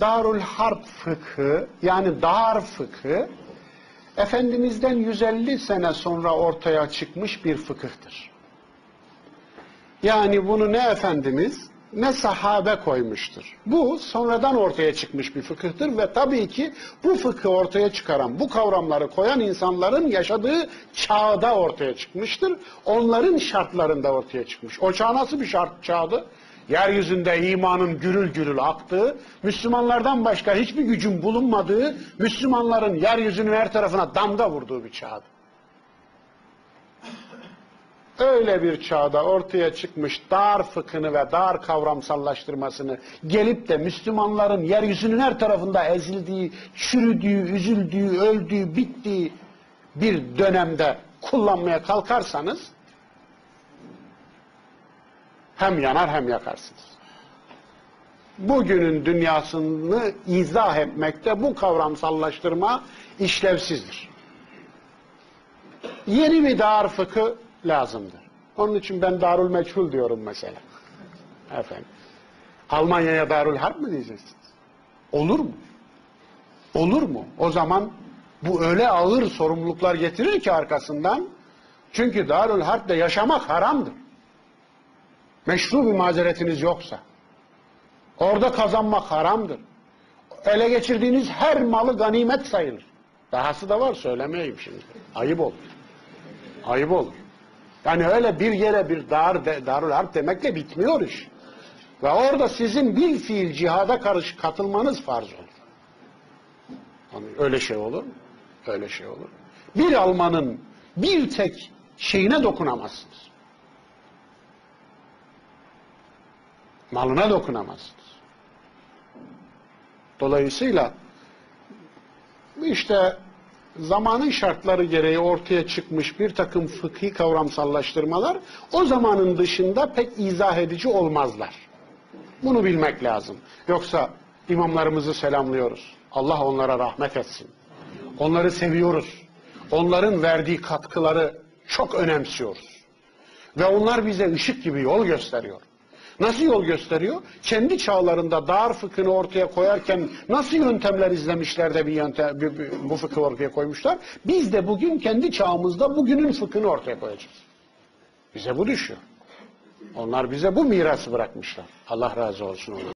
Darul Harp fıkhı yani dar fıkhı Efendimiz'den 150 sene sonra ortaya çıkmış bir fıkıhtır. Yani bunu ne Efendimiz ne sahabe koymuştur. Bu sonradan ortaya çıkmış bir fıkıhtır ve tabii ki bu fıkhı ortaya çıkaran, bu kavramları koyan insanların yaşadığı çağda ortaya çıkmıştır. Onların şartlarında ortaya çıkmış. O çağ nasıl bir şart çağdı? Yeryüzünde imanın gürül gürül aktığı, Müslümanlardan başka hiçbir gücün bulunmadığı, Müslümanların yeryüzünün her tarafına damga vurduğu bir çağdı. Öyle bir çağda ortaya çıkmış dar fıkhını ve dar kavramsallaştırmasını gelip de Müslümanların yeryüzünün her tarafında ezildiği, çürüdüğü, üzüldüğü, öldüğü, bittiği bir dönemde kullanmaya kalkarsanız hem yanar hem yakarsınız. Bugünün dünyasını izah etmekte bu kavramsallaştırma işlevsizdir. Yeni bir dar fıkı lazımdır. Onun için ben darul meçhul diyorum mesela. Efendim. Almanya'ya darul harp mı diyeceksiniz? Olur mu? Olur mu? O zaman bu öyle ağır sorumluluklar getirir ki arkasından çünkü darul harpte yaşamak haramdır. Meşru bir mazeretiniz yoksa. Orada kazanmak haramdır. Ele geçirdiğiniz her malı ganimet sayılır. Dahası da var söylemeyeyim şimdi. Ayıp olur. Ayıp olur. Yani öyle bir yere bir dar, darul harp demekle bitmiyor iş. Ve orada sizin bir fiil cihada karış katılmanız farz olur. Yani öyle şey olur? Öyle şey olur. Bir Almanın bir tek şeyine dokunamazsınız. Malına dokunamazsınız. Dolayısıyla işte zamanın şartları gereği ortaya çıkmış bir takım fıkhi kavramsallaştırmalar o zamanın dışında pek izah edici olmazlar. Bunu bilmek lazım. Yoksa imamlarımızı selamlıyoruz. Allah onlara rahmet etsin. Onları seviyoruz. Onların verdiği katkıları çok önemsiyoruz. Ve onlar bize ışık gibi yol gösteriyor. Nasıl yol gösteriyor? Kendi çağlarında dar fıkhını ortaya koyarken nasıl yöntemler izlemişler de bir yöntem, bir- bir- bu fıkhı ortaya koymuşlar. Biz de bugün kendi çağımızda bugünün fıkhını ortaya koyacağız. Bize bu düşüyor. Onlar bize bu mirası bırakmışlar. Allah razı olsun onlardan.